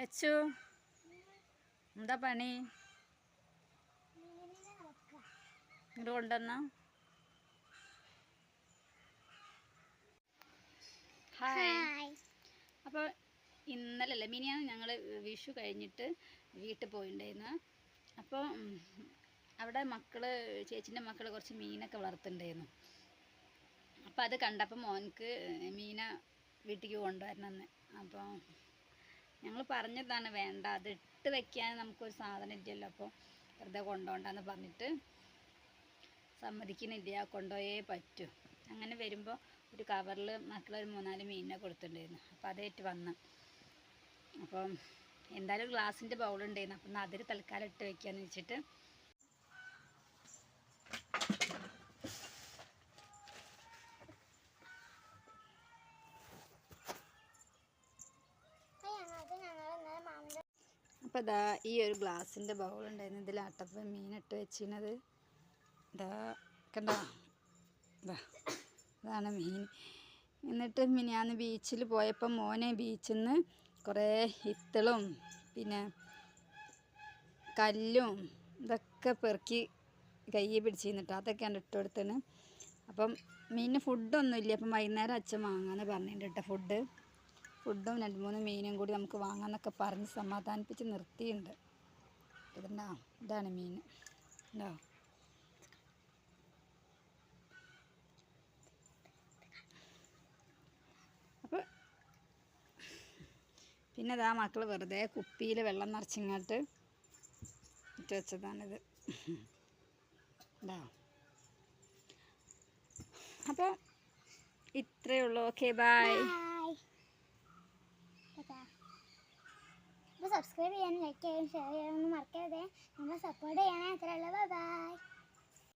ലച്ചു എന്താ പണി? ഇങ്ങോട്ട് കൊണ്ടുവന്ന. ഹായ്. അപ്പോൾ ഇന്നലെ അല്ലേ മിനിയാണ് ഞങ്ങൾ വിഷു കഴിഞ്ഞിട്ട് വീട്ടിൽ പോയിട്ടുണ്ടായിരുന്നു അപ്പോൾ അവിടെ മക്കൾ ചേച്ചീന്റെ മക്കൾ കുറച്ച് മീനൊക്കെ വളർത്തുന്നുണ്ടായിരുന്നു അപ്പോൾ അത് കണ്ടപ്പോൾ മോൻക്ക് മീന വീട്ടിലേക്ക് കൊണ്ടുവരണമെന്ന് അപ്പോൾ ഞങ്ങൾ പറഞ്ഞതാണ് വേണ്ട അത് ഇട്ട് വെക്കാൻ നമുക്കൊരു സാധനം ഇല്ലല്ലോ അപ്പോൾ വെറുതെ കൊണ്ടുപോകണ്ടെന്ന് പറഞ്ഞിട്ട് സമ്മതിക്കുന്നില്ല കൊണ്ടുപോയേ പറ്റൂ. അങ്ങനെ വരുമ്പോൾ ഒരു കവറിൽ മക്കളൊരു മൂന്നാൽ മീനിനെ കൊടുത്തിട്ടുണ്ടായിരുന്നു അപ്പോൾ അതേറ്റ് വന്ന്. അപ്പം എന്തായാലും ഗ്ലാസിന്റെ ബൗളുണ്ടായിരുന്നു അപ്പം അതിൽ തൽക്കാലം ഇട്ട് വെക്കാന്ന് വെച്ചിട്ട് അപ്പോൾ ഇതാ ഈ ഒരു ഗ്ലാസിന്റെ ബൗളുണ്ടായിരുന്നു മീൻ മീനിട്ട് വെച്ചിരുന്നത്. ഇതാ കണ്ടോ? ഇതാ ഇതാണ് മീൻ. എന്നിട്ട് മിനിയാന്ന് ബീച്ചിൽ പോയപ്പോൾ മോനെ ബീച്ചിൽ നിന്ന് കുറേ ഇത്തളും പിന്നെ കല്ലും ഇതൊക്കെ പെറുക്കി കയ്യിൽ പിടിച്ചിരുന്നിട്ട് അതൊക്കെയാണ് ഇട്ട് കൊടുത്തത് അപ്പം മീനിന് ഫുഡൊന്നുമില്ല അപ്പം വൈകുന്നേരം അച്ഛൻ വാങ്ങാമെന്ന് പറഞ്ഞിട്ടുണ്ട് ഫുഡ് ഫുഡും രണ്ട് മൂന്ന് മീനും കൂടി നമുക്ക് വാങ്ങാമെന്നൊക്കെ പറഞ്ഞ് സമാധാനിപ്പിച്ച് നിർത്തിയിട്ടുണ്ട്. ഇതുണ്ടോ ഇതാണ് മീൻ. ഉണ്ടോ അപ്പോൾ പിന്നെ ഇതാ മക്കൾ വെറുതെ കുപ്പിയിൽ വെള്ളം നിറച്ചിങ്ങോട്ട് ഇട്ട് വെച്ചതാണിത്. ഉണ്ടോ അപ്പോൾ ഇത്രയേ ഉള്ളൂ ഓക്കെ ബായ് അപ്പോൾ സബ്സ്ക്രൈബ് ചെയ്യാനും ലൈക്ക് ചെയ്യാനും ഷെയർ ചെയ്യാനൊന്നും മറക്കരുത്. നമ്മൾ സപ്പോർട്ട്